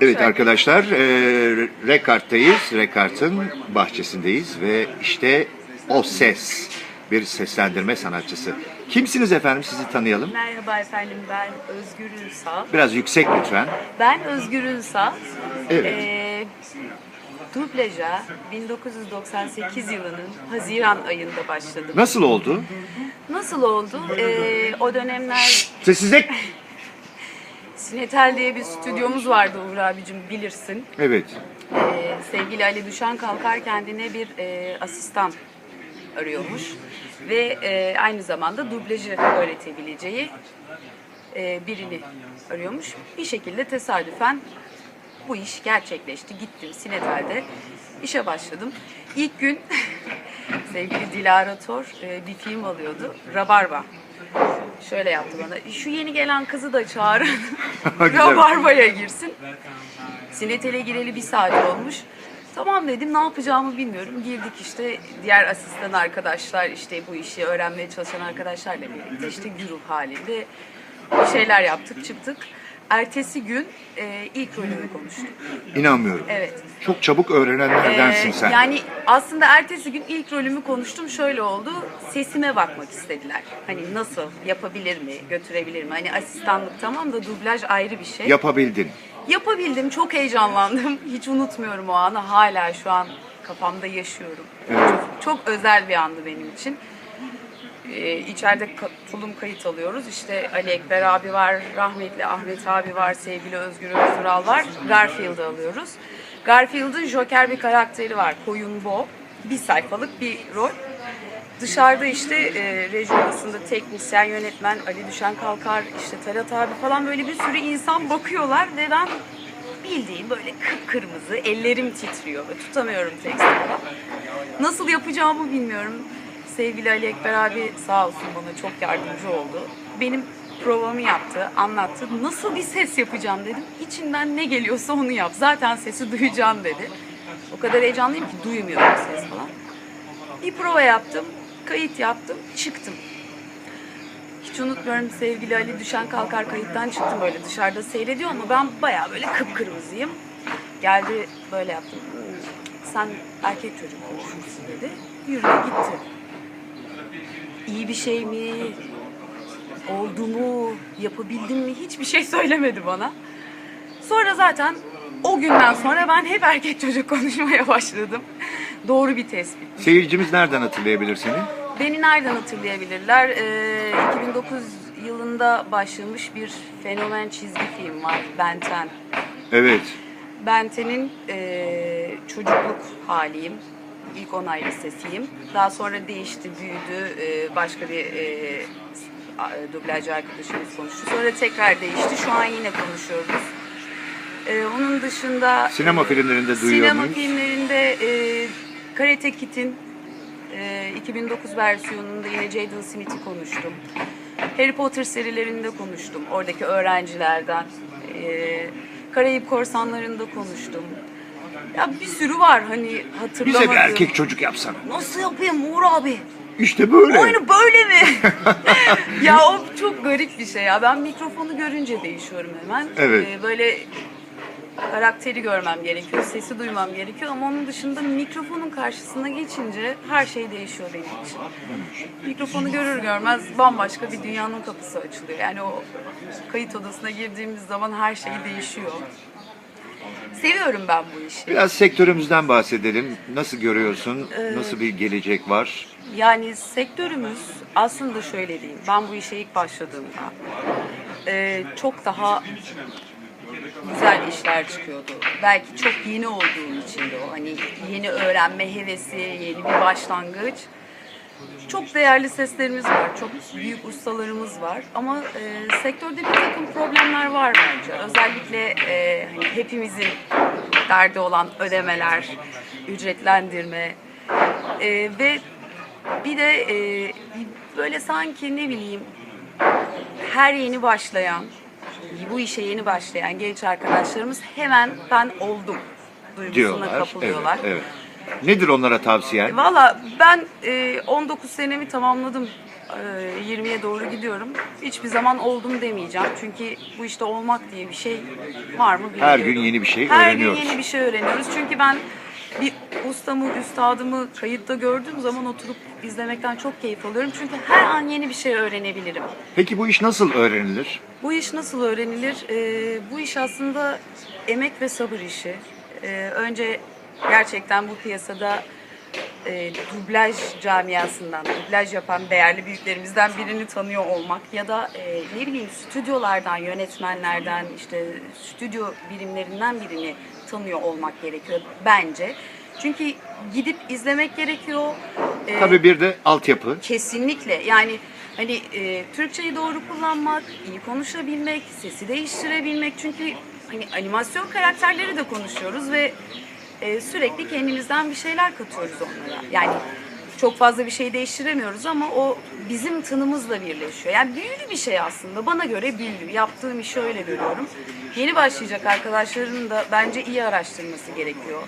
Evet arkadaşlar, e, Rekart'tayız. Rekart'ın bahçesindeyiz ve işte o ses, bir seslendirme sanatçısı. Kimsiniz efendim? Sizi tanıyalım. Merhaba efendim ben Özgür Ünsal. Biraz yüksek lütfen. Ben Özgür Ünsal. Evet. Ee, dublaja 1998 yılının Haziran ayında başladım. Nasıl oldu? Nasıl oldu? Ee, o dönemler Sessizlik. Sinetel diye bir stüdyomuz vardı Uğur abicim bilirsin. Evet. Ee, sevgili Ali Düşen Kalkar kendine bir e, asistan arıyormuş. Ve e, aynı zamanda dublajı öğretebileceği e, birini arıyormuş. Bir şekilde tesadüfen bu iş gerçekleşti. Gittim Sinetel'de işe başladım. İlk gün sevgili Dilara Tor e, bir film alıyordu. Rabarba. Şöyle yaptı bana. Şu yeni gelen kızı da çağırın. Rabarba'ya girsin. Sinetel'e gireli bir saat olmuş. Tamam dedim ne yapacağımı bilmiyorum. Girdik işte diğer asistan arkadaşlar işte bu işi öğrenmeye çalışan arkadaşlarla birlikte işte güruh halinde bir şeyler yaptık çıktık. Ertesi gün e, ilk rolümü konuştum. İnanmıyorum. Evet. Çok çabuk öğrenenlerdensin Ee, sen. Yani aslında ertesi gün ilk rolümü konuştum. Şöyle oldu. Sesime bakmak istediler. Hani nasıl yapabilir mi, götürebilir mi? Hani asistanlık tamam da dublaj ayrı bir şey. Yapabildin. Yapabildim. Çok heyecanlandım. Hiç unutmuyorum o anı. Hala şu an kafamda yaşıyorum. Çok, çok özel bir andı benim için. Ee, içeride tulum kayıt alıyoruz. İşte Ali Ekber abi var, rahmetli Ahmet abi var, sevgili Özgür Özdural var. Garfield'ı alıyoruz. Garfield'ın Joker bir karakteri var. Koyun Bo. Bir sayfalık bir rol. Dışarıda işte e, reji odasında teknisyen, yönetmen Ali Düşen Kalkar, işte Talat abi falan böyle bir sürü insan bakıyorlar ve ben bildiğim böyle kıpkırmızı, ellerim titriyor ve tutamıyorum teksti falan. Nasıl yapacağımı bilmiyorum. Sevgili Ali Ekber abi sağ olsun bana çok yardımcı oldu. Benim provamı yaptı, anlattı. Nasıl bir ses yapacağım dedim. İçinden ne geliyorsa onu yap. Zaten sesi duyacağım dedi. O kadar heyecanlıyım ki duymuyorum ses falan. Bir prova yaptım, kayıt yaptım, çıktım. Hiç unutmuyorum sevgili Ali Düşen Kalkar kayıttan çıktım böyle dışarıda seyrediyor ama ben bayağı böyle kıpkırmızıyım. Geldi böyle yaptım. "Hmm, Sen erkek çocuk konuşursun dedi. Yürüdü gitti. İyi bir şey mi? Oldu mu? Yapabildim mi? Hiçbir şey söylemedi bana. Sonra zaten o günden sonra ben hep erkek çocuk konuşmaya başladım. Doğru bir tespit. Seyircimiz nereden hatırlayabilir seni? Beni nereden hatırlayabilirler? Ee, 2009 yılında başlamış bir fenomen çizgi film var, Benten. Evet. Benten'in e, çocukluk haliyim. İlk 10 ay lisesiyim. Daha sonra değişti, büyüdü. E, başka bir e, dublajcı arkadaşımız konuştu. Sonra tekrar değişti. Şu an yine konuşuyoruz. E, onun dışında... Sinema filmlerinde duyuyor Sinema muyuz? filmlerinde e, Karate Kid'in e, 2009 versiyonunda yine Jaden Smith'i konuştum. Harry Potter serilerinde konuştum. Oradaki öğrencilerden. E, Karayip Korsanları'nda konuştum. Ya bir sürü var hani hatırlamadığım. Bize bir erkek çocuk yapsana. Nasıl yapayım Uğur abi? İşte böyle. Aynı böyle mi? ya o çok garip bir şey ya. Ben mikrofonu görünce değişiyorum hemen. Evet. Ee, böyle karakteri görmem gerekiyor, sesi duymam gerekiyor ama onun dışında mikrofonun karşısına geçince her şey değişiyor benim için. Mikrofonu görür görmez bambaşka bir dünyanın kapısı açılıyor. Yani o kayıt odasına girdiğimiz zaman her şey değişiyor. Seviyorum ben bu işi. Biraz sektörümüzden bahsedelim. Nasıl görüyorsun? Ee, Nasıl bir gelecek var? Yani sektörümüz aslında şöyle diyeyim. Ben bu işe ilk başladığımda e, çok daha güzel işler çıkıyordu. Belki çok yeni olduğum için de o. Hani yeni öğrenme hevesi, yeni bir başlangıç. Çok değerli seslerimiz var, çok büyük ustalarımız var ama e, sektörde bir takım problemler var bence. Özellikle e, hani hepimizin derdi olan ödemeler, ücretlendirme e, ve bir de e, böyle sanki ne bileyim her yeni başlayan, bu işe yeni başlayan genç arkadaşlarımız hemen ben oldum duygusuna Diyorlar. Evet, kapılıyorlar. evet. Nedir onlara tavsiyen? Valla ben e, 19 senemi tamamladım e, 20'ye doğru gidiyorum. Hiçbir zaman oldum demeyeceğim. Çünkü bu işte olmak diye bir şey var mı bilmiyorum. Her gün yeni bir şey Her öğreniyoruz. gün yeni bir şey öğreniyoruz. Çünkü ben bir ustamı, üstadımı kayıtta gördüğüm zaman oturup izlemekten çok keyif alıyorum. Çünkü her an yeni bir şey öğrenebilirim. Peki bu iş nasıl öğrenilir? Bu iş nasıl öğrenilir? Ee, bu iş aslında emek ve sabır işi. Ee, önce gerçekten bu piyasada e, dublaj camiasından, dublaj yapan değerli büyüklerimizden birini tanıyor olmak ya da e, ne bileyim stüdyolardan, yönetmenlerden, işte stüdyo birimlerinden birini tanıyor olmak gerekiyor bence. Çünkü gidip izlemek gerekiyor. Ee, Tabii bir de altyapı. Kesinlikle yani hani e, Türkçeyi doğru kullanmak, iyi konuşabilmek, sesi değiştirebilmek çünkü hani animasyon karakterleri de konuşuyoruz ve e, sürekli kendimizden bir şeyler katıyoruz onlara. Yani çok fazla bir şey değiştiremiyoruz ama o bizim tınımızla birleşiyor. Yani büyülü bir şey aslında. Bana göre büyülü. Yaptığım işi öyle görüyorum. Yeni başlayacak arkadaşların da bence iyi araştırması gerekiyor.